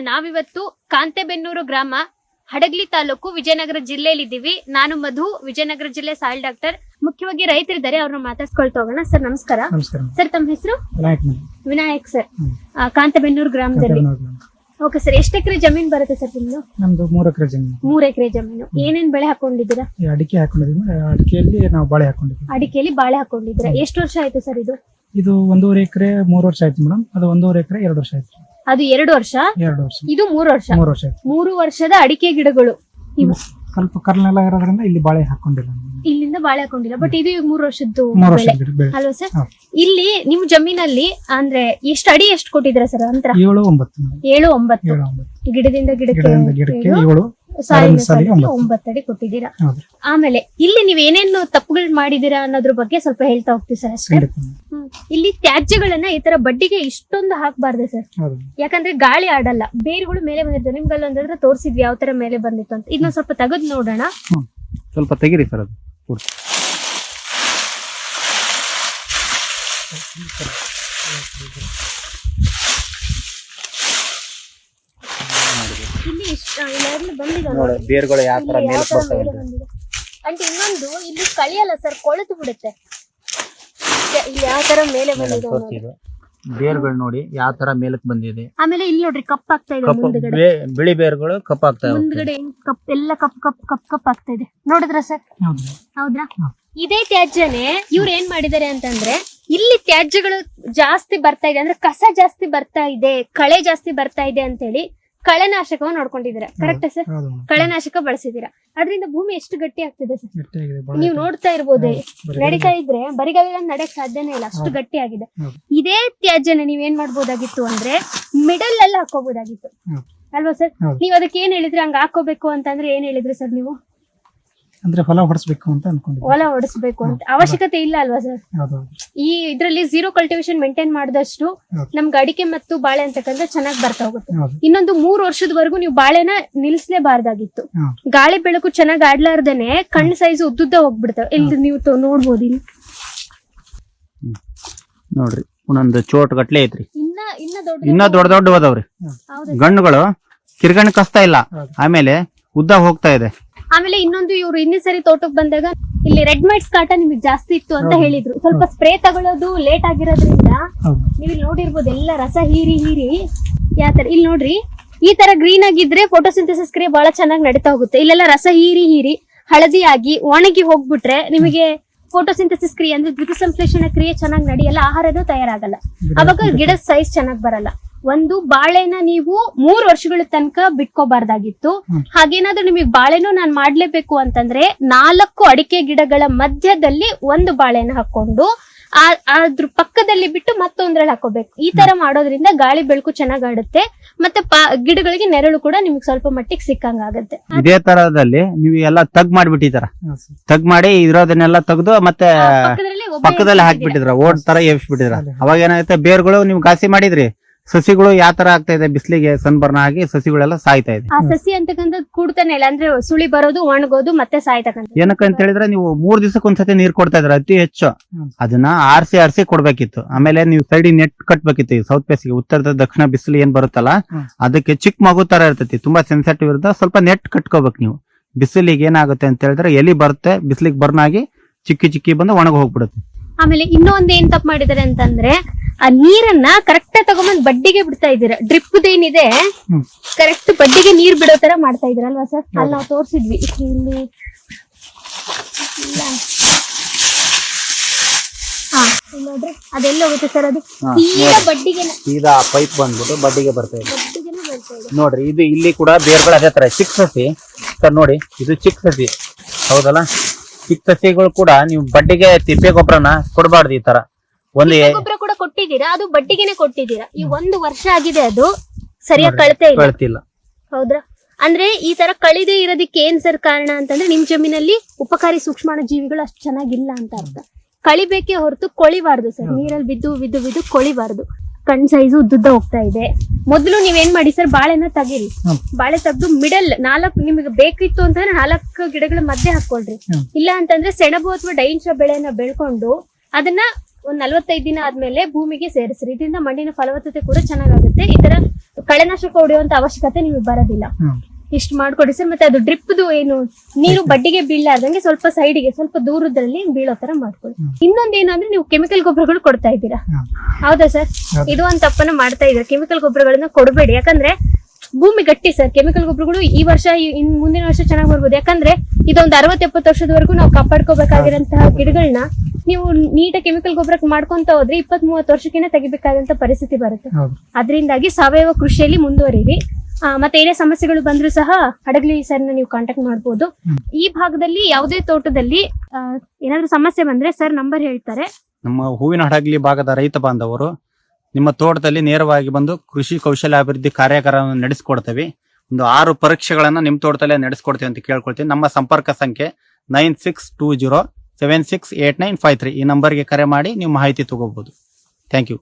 ನಾವಿವತ್ತು ಕಾಂತೆಬೆನ್ನೂರು ಗ್ರಾಮ ಹಡಗ್ಲಿ ತಾಲೂಕು ವಿಜಯನಗರ ಜಿಲ್ಲೆಯಲ್ಲಿದ್ದೀವಿ. ನಾನು ಮಧು ವಿಜಯನಗರ ಜಿಲ್ಲೆ ಸಾಯಿಲ್ ಡಾಕ್ಟರ್. ಮುಖ್ಯವಾಗಿ ರೈತರಿದ್ದಾರೆ ಅವ್ರನ್ನ ಮಾತಾಡ್ಸ್ಕೊಳ್ತಾ ಹೋಗೋಣ. ಸರ್ ನಮಸ್ಕಾರ. ನಮಸ್ಕಾರ. ಸರ್ ತಮ್ಮ ಹೆಸರು? ವಿನಾಯಕ್ ಸರ್. ಆ, ಕಾಂತೆಬೆನ್ನೂರು ಗ್ರಾಮದಲ್ಲಿ. ಓಕೆ ಸರ್ ಎಷ್ಟು ಎಕರೆ ಜಮೀನ್ ಬರುತ್ತೆ ಸರ್ ನಿಮ್ದು? ನಮ್ದು ಮೂರು ಎಕರೆ ಜಮೀನು. ಮೂರ್ ಎಕರೆ ಜಮೀನು. ಏನೇನ್ ಬೆಳೆ ಹಾಕೊಂಡಿದ್ದೀರಾ? ಈ ಅಡಿಕೆ ಹಾಕೊಂಡಿದ್ದೀವಿ. ಅಡಿಕೆಯಲ್ಲಿ ನಾವು ಬಾಳೆ ಹಾಕೊಂಡಿದ್ದೀವಿ. ಅಡಿಕೆಯಲ್ಲಿ ಬಾಳೆ ಹಾಕೊಂಡಿದ್ದೀರಾ? ಎಷ್ಟು ವರ್ಷ ಆಯ್ತು ಸರ್ ಇದು? ಇದು ಒಂದೂವರೆ ಎಕರೆ ಮೂರು ವರ್ಷ ಆಯ್ತು ಮೇಡಮ್. ಅದು ಒಂದೂವರೆ ಎಕರೆ ಎರಡು ವರ್ಷ ಆಯ್ತು. ಅದು ಎರಡು ವರ್ಷ ಎರಡು ವರ್ಷ. ಇದು ಮೂರು ವರ್ಷ. ಮೂರು ವರ್ಷ ಆಯ್ತು. ಮೂರು ವರ್ಷದ ಅಡಿಕೆ ಗಿಡಗಳು ಇವು. ಸ್ವಲ್ಪ ಕರ್ನೆಲ್ಲ ಇರೋದ್ರಿಂದ ಇಲ್ಲಿ ಬಾಳೆ ಹಾಕೊಂಡಿಲ್ಲ ಇಲ್ಲಿಂದ ಬಾಳೆ ಹಾಕೊಂಡಿಲ್ಲ ಬಟ್ ಇದು ಮೂರು ವರ್ಷದ್ದು ಮೂರು ಬೆಳೆ. ಗಿಡ ಬೆಳೆ. ಅಲ್ವಾ ಸರ್ ಹೌದು. ಇಲ್ಲಿ ನಿಮ್ ಜಮೀನಲ್ಲಿ ಅಂದ್ರೆ ಎಷ್ಟು ಅಡಿ ಎಷ್ಟು ಕೊಟ್ಟಿದ್ರ ಸರ್ ಅಂತರ ಏಳು ಒಂಬತ್ತು. ಏಳು ಒಂಬತ್ತು. ಏಳು ಒಂಬತ್ತು. ಗಿಡದಿಂದ ಗಿಡಕ್ಕೆ ಗಿಡದಿಂದ ಗಿಡಕ್ಕೆ ಏಳು, ಏಳು. ಸಾಲಿನ ಸಾಲಿಗೆ ಸಾಲಿಗೆ ಒಂಬತ್ತು. ಒಂಬತ್ತು ಅಡಿ ಕೊಟ್ಟಿದ್ದೀರಾ. ಆಮೇಲೆ ಇಲ್ಲಿ ನೀವ್ ಏನೇನು ತಪ್ಪುಗಳು ಮಾಡಿದೀರಾ ಅನ್ನೋದ್ರ ಬಗ್ಗೆ ಸ್ವಲ್ಪ ಹೇಳ್ತಾ ಹೋಗ್ತೀವಿ ಸರ್ ಅಷ್ಟೇ. ಇಲ್ಲಿ ತ್ಯಾಜ್ಯಗಳನ್ನ ಈ ತರ ಬಡ್ಡಿಗೆ ಇಷ್ಟೊಂದು ಹಾಕ್ಬಾರ್ದು ಸರ್. ಯಾಕಂದ್ರೆ ಗಾಳಿ ಆಡಲ್ಲ. ಬೇರುಗಳು ಮೇಲೆ ಬಂದಿರ್ತವೆ. ನಿಮ್ಗೆ ಅಲ್ಲೊಂದ್ರ ತೋರಿಸಿದ್ವಿ ಯಾವ ತರ ಮೇಲೆ ಬಂದಿತ್ತು ಅಂತ. ಇದನ್ನ ಸ್ವಲ್ಪ ತೆಗೆದು ನೋಡೋಣ. ಸ್ವಲ್ಪ ತೆಗಿರಿ ಸರ್ ಅದು. ಪೂರ್ತಿ. ಇಲ್ಲಿ ಇಲ್ಲೆಲ್ಲ ಬಂದಿದೆ ನೋಡಿ ಬೇರ್ಗಳು ಯಾವ ತರ ಮೇಲಕ್ಕೆ ಬರ್ತವೆ ಮೇಲೆ ಅಂತ. ಅಂಡ್ ಇನ್ನೊಂದು ಇಲ್ಲಿ ಕಳಿಯಲ್ಲ ಸರ್ ಕೊಳೆತು ಬಿಡುತ್ತೆ. ಇಲ್ಲಿ ಯಾವ ತರ ಮೇಲೆ ಬಂದಿದೆ. ತೋರಿಸಿದ್ರು ಬೇರ್ಗಳು ನೋಡಿ ಯಾವ ತರ ಮೇಲಕ್ಕೆ ಬಂದಿದೆ. ಆಮೇಲೆ ಇಲ್ಲಿ ನೋಡ್ರಿ ಕಪ್ ಆಗ್ತಾ ಇದೆ ಕಪ್ಪು ಮುಂದ್ಗಡೆ. ಬೇ- ಬಿಳಿ ಬೇರ್ಗಳು ಕಪ್ಪಾಗ್ತಾ ಮುಂದ್ಗಡೆ ಕಪ್ ಎಲ್ಲ ಕಪ್ ಕಪ್ ಕಪ್ ಕಪ್ ಆಗ್ತಾ ಇದೆ. ನೋಡಿದ್ರ ಸರ್? ಹೌದು. ಹೌದ್ರಾ. ಇದೇ ತ್ಯಾಜ್ಯನೇ ಇವ್ರು ಏನ್ ಮಾಡಿದ್ದಾರೆ ಅಂತಂದ್ರೆ ಇಲ್ಲಿ ತ್ಯಾಜ್ಯಗಳು ಜಾಸ್ತಿ ಬರ್ತಾ ಇದೆ ಅಂದ್ರೆ ಕಸ ಜಾಸ್ತಿ ಬರ್ತಾ ಇದೆ ಕಳೆ ಜಾಸ್ತಿ ಬರ್ತಾ ಇದೆ ಅಂತ ಹೇಳಿ ಕಳೆನಾಶಕವನ್ನು ನೋಡ್ಕೊಂಡಿದ್ದೀರಾ? ಕರೆಕ್ಟ್ ಸರ್ ಹೌದು. ಕಳೆನಾಶಕ ಬಳಸಿದೀರಾ ಅದರಿಂದ ಭೂಮಿ ಎಷ್ಟು ಗಟ್ಟಿ ಆಗ್ತಿದೆ ಸರ್ ಗಟ್ಟಿಯಾಗಿದೆ ನೀವು ನೋಡ್ತಾ ಇರ್ಬೋದು? ನಡೀತಾ ಇದ್ರೆ ಬರಿಗಾಲಿಲ್ಲ ನಡೆಯಕ್ ಸಾಧ್ಯನೇ ಇಲ್ಲ ಅಷ್ಟು ಗಟ್ಟಿ ಆಗಿದೆ ಹೌದು. ಇದೇ ತ್ಯಾಜ್ಯನ ನೀವ್ ಏನ್ ಮಾಡ್ಬೋದಾಗಿತ್ತು ಅಂದ್ರೆ ಮಿಡಲ್ ಎಲ್ಲ ಹಾಕೋಬಹುದಾಗಿತ್ತು ಹೌದು. ಅಲ್ವಾ ಸರ್ ಹೌದು. ನೀವ್ ಅದಕ್ಕೆ ಏನ್ ಹೇಳಿದ್ರಿ? ಹಂಗ ಹಾಕೋಬೇಕು ಅಂತಂದ್ರೆ ಏನ್ ಹೇಳಿದ್ರಿ ಸರ್ ನೀವು? ಅಂದ್ರೆ ಹೊಲ ಹೊಡಿಸ್ಬೇಕು ಅಂತ ಅನ್ಕೊಂಡಿದ್ದೆ ಹೊಲ ಹೊಡಿಸಬೇಕು ಅಂತ ಅವಶ್ಯಕತೆ ಇಲ್ಲ ಅಲ್ವಾ ಸರ್? ಹೌದು ಈ ಇದ್ರಲ್ಲಿ ಜೀರೋ ಕಲ್ಟಿವೇಶನ್ ಮೇಂಟೈನ್ ಮಾಡಿದಷ್ಟು. ನಮ್ಗೆ ಅಡಿಕೆ ಮತ್ತು ಬಾಳೆ ಅಂತಕ್ಕಂಥ ಚೆನ್ನಾಗಿ ಬರ್ತಾ ಹೋಗುತ್ತೆ. ಹೌದು. ಇನ್ನೊಂದು ಮೂರ್ ವರ್ಷದವರೆಗೂ ನೀವು ಬಾಳೆನ ನಿಲ್ಸಲೇಬಾರ್ದಾಗಿತ್ತು. ಹಾ. ಗಾಳಿ ಬೆಳಕು ಚೆನ್ನಾಗಿ ಆಡ್ಲಾರ್ದೇನೆ ಕಣ್ಣು ಸೈಜ್ ಉದ್ದುದ್ದ ಹೋಗ್ಬಿಡ್ತಾವೆ ಇಲ್ಲಿ ನೀವು ತೊ- ನೋಡ್ಬೋದು ಇಲ್ಲಿ ನೋಡ್ರಿ ಒಂದೊಂದು ಚೋಟ್ ಗಟ್ಲೆ ಐತ್ರಿ. ಇನ್ನ ಇನ್ನ ದೊಡ್ಡ ಇನ್ನ ದೊಡ್ಡ ದೊಡ್ಡ ಅದಾವ್ರಿ ಹೌದಾ. ಗಣ್ಣುಗಳು ಕಿರ್ಗಣ್ ಕಸ್ತಾ ಇಲ್ಲ. ಹೌದು. ಆಮೇಲೆ ಉದ್ದ ಹೋಗ್ತಾ ಇದೆ. ಆಮೇಲೆ ಇನ್ನೊಂದು ಇವ್ರು ಇನ್ನೇ ಸರಿ ತೋಟಕ್ಕೆ ಬಂದಾಗ ಇಲ್ಲಿ ರೆಡ್ ಮೈಟ್ಸ್ ಕಾಟ ನಿಮಗೆ ಜಾಸ್ತಿ ಇತ್ತು ಅಂತ ಹೇಳಿದ್ರು. ಸ್ವಲ್ಪ ಸ್ಪ್ರೇ ತಗೊಳ್ಳೋದು ಲೇಟ್ ಆಗಿರೋದ್ರಿಂದ ನೀವು ಇಲ್ಲಿ ನೋಡಿರ್ಬೋದು ಎಲ್ಲ ರಸ ಹೀರಿ ಹೀರಿ ಯಾತರ ಇಲ್ಲಿ ನೋಡ್ರಿ ಈ ತರ ಗ್ರೀನ್ ಆಗಿದ್ರೆ ಫೋಟೋಸಿಂಥಸಿಸ್ ಕ್ರಿಯೆ ಬಹಳ ಚೆನ್ನಾಗಿ ನಡೀತಾ ಹೋಗುತ್ತೆ. ಇಲ್ಲೆಲ್ಲ ರಸ ಹೀರಿ ಹೀರಿ ಹಳದಿ ಆಗಿ ಒಣಗಿ ಹೋಗ್ಬಿಟ್ರೆ ನಿಮಗೆ ಫೋಟೋಸಿಂಥಸಿಸ್ ಕ್ರಿಯೆ ಅಂದ್ರೆ ದ್ಯುತಿ ಸಂಶ್ಲೇಷಣ ಕ್ರಿಯೆ ಚೆನ್ನಾಗಿ ನಡೆಯಲ್ಲ ಆಹಾರನೂ ತಯಾರಾಗಲ್ಲ. ಅವಾಗ ಗಿಡದ ಸೈಜ್ ಚೆನ್ನಾಗಿ ಬರಲ್ಲ. ಒಂದು ಬಾಳೆನ ನೀವು ಮೂರ್ ವರ್ಷಗಳ ತನಕ ಬಿಟ್ಕೋಬಾರ್ದಾಗಿತ್ತು. ಹಾಗೇನಾದ್ರೂ ನಿಮಗೆ ಬಾಳೆನು ನಾನ್ ಮಾಡ್ಲೇಬೇಕು ಅಂತಂದ್ರೆ ನಾಲ್ಕು ಅಡಿಕೆ ಗಿಡಗಳ ಮಧ್ಯದಲ್ಲಿ ಒಂದು ಬಾಳೆನ ಹಾಕೊಂಡು ಆ- ಅದ್ರ ಪಕ್ಕದಲ್ಲಿ ಬಿಟ್ಟು ಮತ್ತೊಂದ್ರಲ್ಲಿ ಹಾಕೋಬೇಕು. ಈ ತರ ಮಾಡೋದ್ರಿಂದ ಗಾಳಿ ಬೆಳಕು ಚೆನ್ನಾಗ್ ಆಡುತ್ತೆ ಮತ್ತೆ ಪಾ- ಗಿಡಗಳಿಗೆ ನೆರಳು ಕೂಡ ನಿಮ್ಗೆ ಸ್ವಲ್ಪ ಮಟ್ಟಿಗೆ ಸಿಕ್ಕಂಗ ಆಗುತ್ತೆ. ಇದೇ ತರದಲ್ಲಿ ನೀವು ಎಲ್ಲ ತಗ್ ಮಾಡ್ಬಿಟ್ಟಿದಾರ. ತಗ್ ಮಾಡಿ ಇರೋದನ್ನೆಲ್ಲ ತೆಗೆದು ಮತ್ತೆ ಪಕ್ಕದಲ್ಲಿ ಹಾಕ್ಬಿಟ್ಟಿದ್ರ ಓಡ್ ತರ ಎಬ್ಸ್ಬಿಟ್ಟಿದ್ರ. ಅವಾಗ ಏನಾಗುತ್ತೆ ಬೇರ್ಗಳು ನೀವು ಘಾಸಿ ಮಾಡಿದ್ರಿ. ಸಸಿಗಳು ಯಾವ ತರ ಆಗ್ತಾ ಇದೆ ಬಿಸಿಲಿಗೆ ಸನ್ಬರ್ನ್ ಆಗಿ ಸಸಿಗಳೆಲ್ಲ ಸಾಯ್ತಾ ಇದೆ. ಆ ಸಸಿ ಅಂತಕ್ಕಂಥದ್ದು ಕೂಡ್ತಾನೆ ಇಲ್ಲ ಅಂದ್ರೆ ಸುಳಿ ಬರೋದು ಒಣಗೋದು ಮತ್ತೆ ಸಾಯ್ತಕ್ಕಂಥ ಏನಕ್ಕೆ ಅಂತ ಹೇಳಿದ್ರೆ ನೀವು ಮೂರ್ ದಿವಸಕ್ಕೆ ಒಂದ್ಸತಿ ನೀರ್ ಕೊಡ್ತಾ ಇದ್ರ ಅತಿ ಹೆಚ್ಚು. ಅದನ್ನ ಆರ್ಸಿ ಆರ್ಸಿ ಕೊಡ್ಬೇಕಿತ್ತು. ಆಮೇಲೆ ನೀವು ಸೈಡ್ ನೆಟ್ ಕಟ್ಬೇಕಿತ್ತು ಈ ಸೌತ್ ಫೇಸ್ಗೆ ಉತ್ತರದ ದಕ್ಷಿಣ ಬಿಸಿಲು ಏನ್ ಬರುತ್ತಲ್ಲ ಅದಕ್ಕೆ ಚಿಕ್ಕ ಮಗು ತರ ಇರ್ತೈತಿ ತುಂಬಾ ಸೆನ್ಸಿಟಿವ್ ಇರುತ್ತೆ ಸ್ವಲ್ಪ ನೆಟ್ ಕಟ್ಕೋಬೇಕು ನೀವು. ಬಿಸಿಲಿಗೆ ಏನಾಗುತ್ತೆ ಅಂತ ಹೇಳಿದ್ರೆ ಎಲಿ ಬರುತ್ತೆ ಬಿಸಿಲಿಗೆ ಬರ್ನ್ ಆಗಿ ಚಿಕ್ಕಿ ಚಿಕ್ಕಿ ಬಂದು ಒಣಗ ಹೋಗ್ಬಿಡುತ್ತೆ. ಆಮೇಲೆ ಇನ್ನೊಂದ್ ಏನ್ ತಪ್ಪು ಮಾಡಿದಾರೆ ಅಂತಂದ್ರೆ ಆ ನೀರನ್ನ ಕರೆಕ್ಟ್ ತಗೊಂಡ್ಬಂದು ಬಡ್ಡಿಗೆ ಬಿಡ್ತಾ ಇದ್ದೀರಾ? ಡ್ರಿಪ್ ಏನಿದೆ. ಕರೆಕ್ಟ್ ಬಡ್ಡಿಗೆ ನೀರ್ ಬಿಡೋ ತರ ಮಾಡ್ತಾ ಇದ್ರಲ್ವಾ ಸರ್ ಅಲ್ಲಿ ನಾವು ತೋರಿಸಿದ್ವಿ. ಇಲ್ಲಿ. ನೋಡ್ರಿ. ಅದೆಲ್ಲ ಹೋಗುತ್ತೆ ಸರ್ ಅದು. ಬಡ್ಡಿಗೆ ಸೀದಾ ಪೈಪ್ ಬಂದ್ಬಿಟ್ಟು ಬಡ್ಡಿಗೆ ಬರ್ತಾ ಇದೆ. ನೋಡ್ರಿ ಇದು ಇಲ್ಲಿ ಕೂಡ ಬೇರ್ಗಳು ಅದೇ ತರ. ಚಿಕ್ಕ ಸಸಿ. ಸರ್ ನೋಡಿ ಇದು ಚಿಕ್ಕ ಸಸಿ. ಹೌದಲ್ಲ? ಚಿಕ್ಕ ಸಸಿಗಳು ಕೂಡ ನೀವು ಬಡ್ಡಿಗೆ ತಿಪ್ಪೆ ಗೊಬ್ಬರನ ಕೊಡಬಾರ್ದು ಈ ತರ. ಒಂದು ಕೊಟ್ಟಿದ್ದೀರಾ? ಅದು ಬಡ್ಡಿಗೆನೆ ಕೊಟ್ಟಿದ್ದೀರಾ? ಈ ಒಂದು ವರ್ಷ ಆಗಿದೆ ಅದು. ಸರಿಯಾಗಿ ಕಳತೆ ಇಲ್ಲ? ಕಳ್ತಿಲ್ಲ. ಹೌದ್ರಾ? ಅಂದ್ರೆ ಈ ತರ ಕಳಿದೆ ಇರೋದಕ್ಕೆ ಏನ್ ಸರ್ ಕಾರಣ ಅಂತಂದ್ರೆ ನಿಮ್ ಜಮೀನಲ್ಲಿ ಉಪಕಾರಿ ಸೂಕ್ಷ್ಮಾಣು ಜೀವಿಗಳು ಅಷ್ಟು ಚೆನ್ನಾಗಿಲ್ಲ ಅಂತ ಅರ್ಥ. ಕಳಿಬೇಕೆ ಹೊರತು ಕೊಳಿಬಾರ್ದು ಸರ್. ನೀರಲ್ಲಿ ಬಿದ್ದು ಬಿದ್ದು ಬಿದ್ದು ಕೊಳಿಬಾರ್ದು. ಕಣ್ ಸೈಜು ಉದ್ದುದ್ದ ಹೋಗ್ತಾ ಇದೆ. ಮೊದಲು ನೀವೇನ್ ಮಾಡಿ ಸರ್? ಬಾಳೆನ ತೆಗೀರಿ. ಬಾಳೆ ತೆಗೆದು ಮಿಡಲ್ ನಾಲ್ಕು ನಿಮಗೆ ಬೇಕಿತ್ತು ಅಂತಂದ್ರೆ ನಾಲ್ಕು ಗಿಡಗಳ ಮಧ್ಯೆ ಹಾಕೊಳ್ರಿ. ಇಲ್ಲ ಅಂತಂದ್ರೆ ಸೆಣಬು ಅಥವಾ ಡೈನ್ಶ ಬೆಳೆಯನ್ನ ಬೆಳ್ಕೊಂಡು ಅದನ್ನ ಒಂದ್ ನಲ್ವತ್ತೈದು ದಿನ ಆದ್ಮೇಲೆ ಭೂಮಿಗೆ ಸೇರಿಸ್ರಿ. ಇದರಿಂದ ಮಣ್ಣಿನ ಫಲವತ್ತತೆ ಕೂಡ ಚೆನ್ನಾಗಾಗುತ್ತೆ. ಈ ತರ ಕಳೆನಾಶಕ ಹೊಡೆಯುವಂತ ಅವಶ್ಯಕತೆ ನಿಮಗೆ ಬರೋದಿಲ್ಲ. ಇಷ್ಟ ಮಾಡ್ಕೊಡಿ ಸರ್ ಮತ್ತೆ ಅದು ಡ್ರಿಪ್ದು ಏನು ನೀರು ಬಡ್ಡಿಗೆ ಬೀಳಾರ್ದಂಗೆ ಸ್ವಲ್ಪ ಸೈಡಿಗೆ ಸ್ವಲ್ಪ ದೂರದಲ್ಲಿ ಬೀಳೋ ತರ ಮಾಡ್ಕೊಳ್ಳಿ. ಇನ್ನೊಂದ್ ಏನಂದ್ರೆ ನೀವು ಕೆಮಿಕಲ್ ಗೊಬ್ಬರಗಳು ಕೊಡ್ತಾ ಇದ್ದೀರಾ. ಹೌದಾ ಸರ್? ಇದು ಒಂದ್ ತಪ್ಪನ್ನ ಮಾಡ್ತಾ ಇದ್ದೀರಾ. ಕೆಮಿಕಲ್ ಗೊಬ್ಬರಗಳನ್ನ ಕೊಡಬೇಡಿ. ಯಾಕಂದ್ರೆ ಭೂಮಿ ಗಟ್ಟಿ ಸರ್. ಕೆಮಿಕಲ್ ಗೊಬ್ಬರಗಳು ಈ ವರ್ಷ ಇನ್ ಮುಂದಿನ ವರ್ಷ ಚೆನ್ನಾಗಿ ಬರ್ಬೋದು. ಯಾಕಂದ್ರೆ ಇದೊಂದು ಅರವತ್ ಎಪ್ಪತ್ತು ವರ್ಷದವರೆಗೂ ನಾವು ಕಾಪಾಡ್ಕೋಬೇಕಾಗಿರಂತಹ ಗಿಡಗಳನ್ನ ನೀವು ನೀಟ ಕೆಮಿಕಲ್ ಗೊಬ್ಬರಕ್ಕೆ ಮಾಡ್ಕೊಂತ ಹೋದ್ರೆ ಇಪ್ಪತ್ ಮೂವತ್ತು ವರ್ಷಕ್ಕಿಂತ ತೆಗಿಬೇಕಾದಂತ ಪರಿಸ್ಥಿತಿ ಬರುತ್ತೆ. ಅದರಿಂದಾಗಿ ಸಾವಯವ ಕೃಷಿಯಲ್ಲಿ ಮುಂದುವರಿರಿ. ಮತ್ತೆ ಏನೇ ಸಮಸ್ಯೆಗಳು ಬಂದ್ರೂ ಸಹ ಹಡಗಲಿ ಸರ್ನ ನೀವು ಕಾಂಟ್ಯಾಕ್ಟ್ ಮಾಡಬಹುದು ಈ ಭಾಗದಲ್ಲಿ ಯಾವುದೇ ತೋಟದಲ್ಲಿ ಏನಾದ್ರೂ ಸಮಸ್ಯೆ ಬಂದ್ರೆ ಸರ್ ನಂಬರ್ ಹೇಳ್ತಾರೆ. ನಮ್ಮ ಹೂವಿನ ಹಡಗಲಿ ಭಾಗದ ರೈತ ಬಾಂಧವರು ನಿಮ್ಮ ತೋಟದಲ್ಲಿ ನೇರವಾಗಿ ಬಂದು ಕೃಷಿ ಕೌಶಲ್ಯ ಅಭಿವೃದ್ಧಿ ಕಾರ್ಯಾಗಾರವನ್ನು ನಡೆಸಿಕೊಡ್ತೇವೆ. ಒಂದು ಆರು ಪರೀಕ್ಷೆಗಳನ್ನ ನಿಮ್ಮ ತೋಟದಲ್ಲೇ ನಡೆಸ್ಕೊಡ್ತೀವಿ ಅಂತ ಕೇಳ್ಕೊಳ್ತೀವಿ ನಮ್ಮ ಸಂಪರ್ಕ ಸಂಖ್ಯೆ nine six two zero seven six eight nine five three. ಈ ನಂಬರ್ಗೆ ಕರೆ ಮಾಡಿ ನೀವು ಮಾಹಿತಿ ತಗೋಬಹುದು. Thank you.